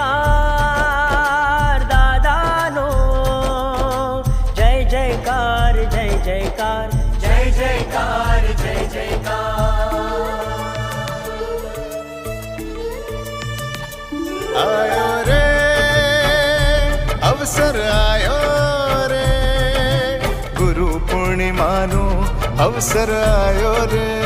જયકાર દાદાનો. જય જયકાર જય જયકાર જય જયકાર જય જયકાર. આયો રે, અવસર આયો રે. ગુરુ પૂર્ણિમાનો અવસર આયો રે.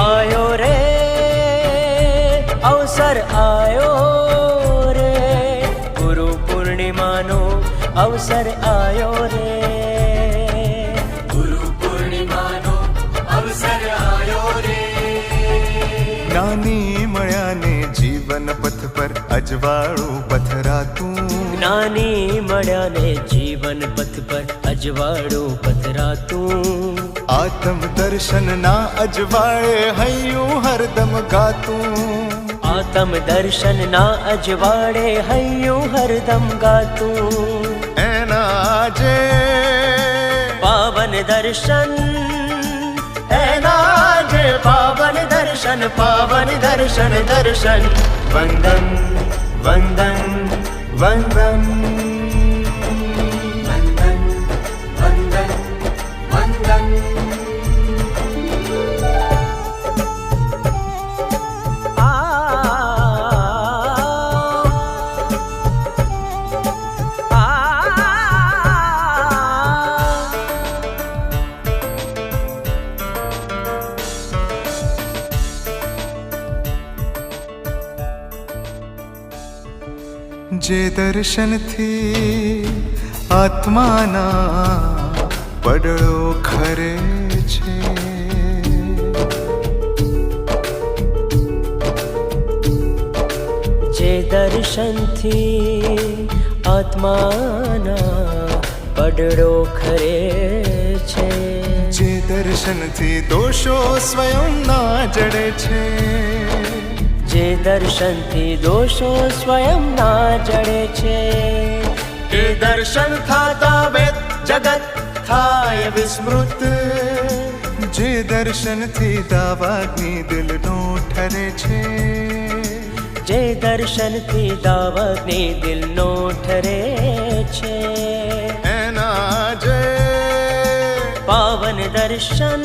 આયો રે અવસર આયો રે ગુરુ પૂર્ણિમાનો અવસર આયો રે ગુરુ પૂર્ણિમાનો અવસર આયો રે જ્ઞાની મળ્યાને જીવન પથ પર અજવાળું પથરાતું જ્ઞાની મળ્યાને જીવન પથ પર અજવાળું પથરાતું આત્મ દર્શનના અજવાળે હૈયું હરદમ ગાતું આત્મ દર્શન ના અજવાળે હૈયું હરદમ ગાતું એના જે પાવન દર્શન એના જે પાવન દર્શન પાવન દર્શન દર્શન વંદન વંદન વંદન દર્શનથી આત્માના પડળો ખરે છે. જે દર્શનથી આત્માના પડળો ખરે છે. જે દર્શનથી દોષો સ્વયં ના જડે છે. જે દર્શનથી દોષો સ્વયં ના જડે છે. એ દર્શન થાતા વેદ જગત થાય વિસ્મૃત. જે દર્શનથી દાવાગ્નિ દિલનો ઠરે છે. જે દર્શનથી દાવગ્નિ દિલનો ઠરે છે. એના જે પાવન દર્શન.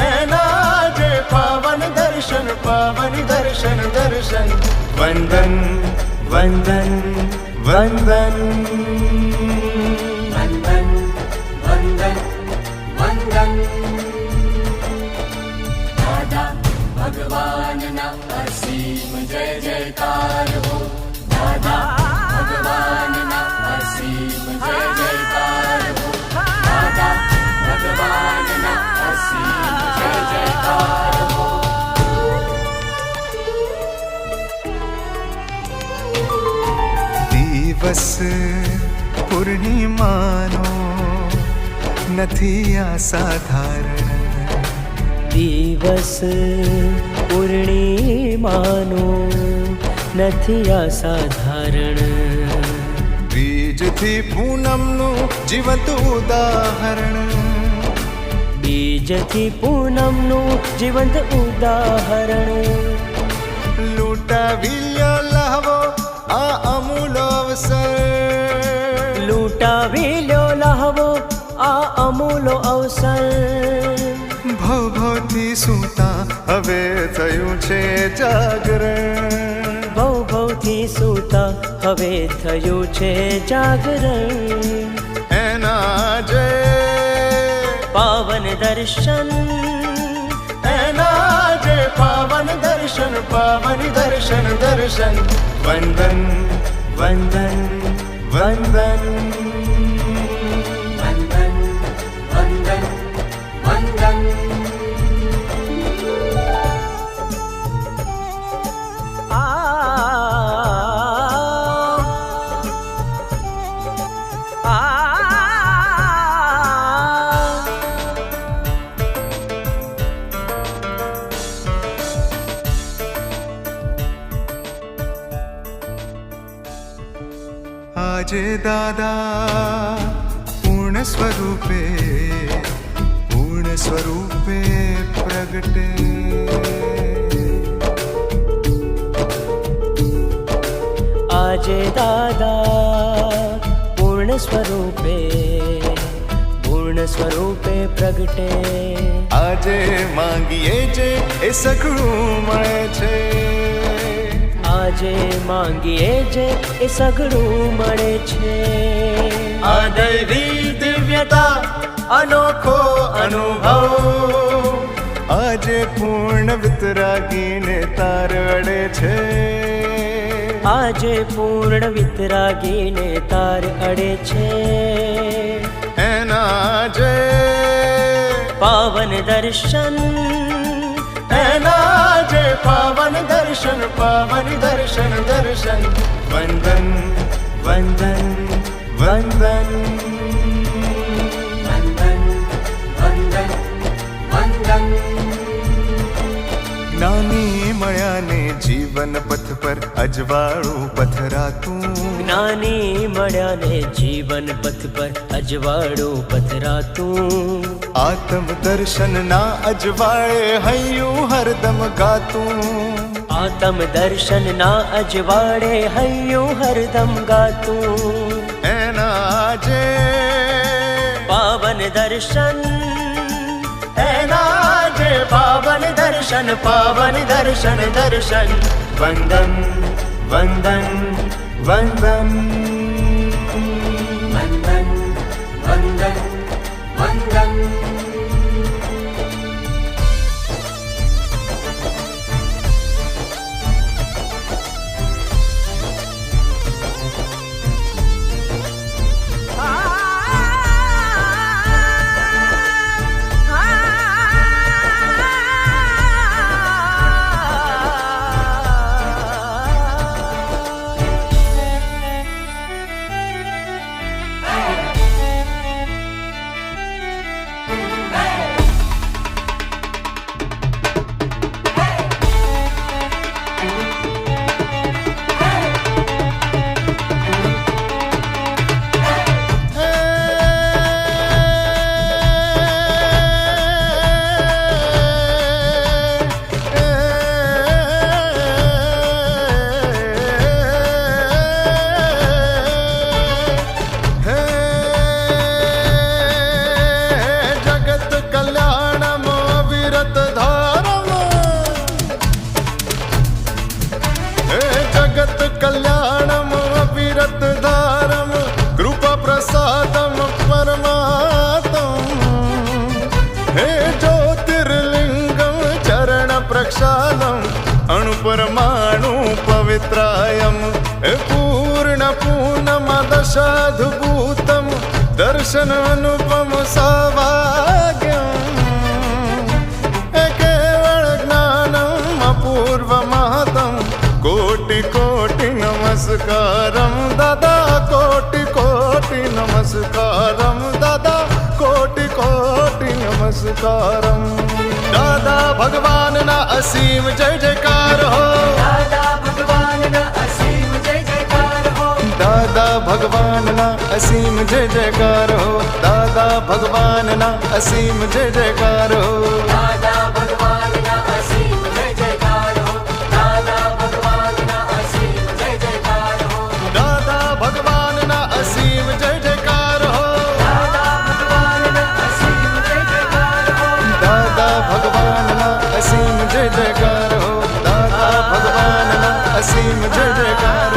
એના જે પાવન દર્શન પાવન દર્શન દર્શન વંદન. વંદન વંદન વંદન વંદન વંદન દાદા ભગવાનના અસીમ જય જયકાર હો દાદા દિવસ પૂર્ણિમાનો નથી અસાધારણ દિવસ પૂર્ણિમાનો નથી અસાધારણ બીજથી પૂનમનું જીવંત ઉદાહરણ બીજથી પૂનમનું જીવંત ઉદાહરણ લૂંટાવી અવસર ભવ ભવથી સૂતા હવે થયું છે જાગરણ. ભવ ભવથી સૂતા હવે થયું છે જાગરણ. એના જે પાવન દર્શન. એના જે પાવન દર્શન પાવન દર્શન દર્શન. વંદન વંદન વંદન. આજે દાદા પૂર્ણ સ્વરૂપે પૂર્ણ સ્વરૂપે પ્રગટે. આજે દાદા પૂર્ણ સ્વરૂપે પૂર્ણ સ્વરૂપે પ્રગટે. આજે માંગીએ જે એ સઘળું મળે છે. આજે માંગીએ જે એ સઘળું મળે છે. આ દૈવી દિવ્યતા અનોખો અનુભવ. આજે પૂર્ણ વિતરાગીને તારડે છે. આજે પૂર્ણ વિતરાગીને તાર અડે છે. એના જે પાવન દર્શન એના पावन दर्शन पावन दर्शन दर्शन वंदन वंदन वंदन જીવન પથ પર અજવાળું પથરાતું જ્ઞાની મળ્યાને જીવન પથ પર અજવાળું પથરાતું આત્મ દર્શન ના અજવાળે હૈયું હરદમ ગાતું આતમ દર્શન ના અજવાળે હૈયું હરદમ ગાતું એના જે પાવન દર્શન એના જે પાવન દર્શન પાવન દર્શન દર્શન வந்தன் வந்தன் வந்தன் દર્શન અનુપમ સૌભાગ્યમ. હે કેવળ જ્ઞાનમ અપૂર્વ મહતમ કોટિ કોટિ નમસ્કારમ દાદા, કોટિ કોટિ નમસ્કારમ દાદા, કોટિ કોટિ નમસ્કારમ. દાદા ભગવાનના અસીમ જય જયકાર હો. અસીમ જય જયકાર હો દાદા ભગવાનના અસીમ જય જયકાર હો દાદા ભગવાનના અસીમ જય જયકાર હો દાદા ભગવાનના અસીમ જય જયકાર હો દાદા ભગવાનના અસીમ જય જયકાર હો દાદા ભગવાનના અસીમ જય જયકાર હો દાદા ભગવાનના અસીમ જય જયકાર હો દાદા ભગવાનના અસીમ જય જયકાર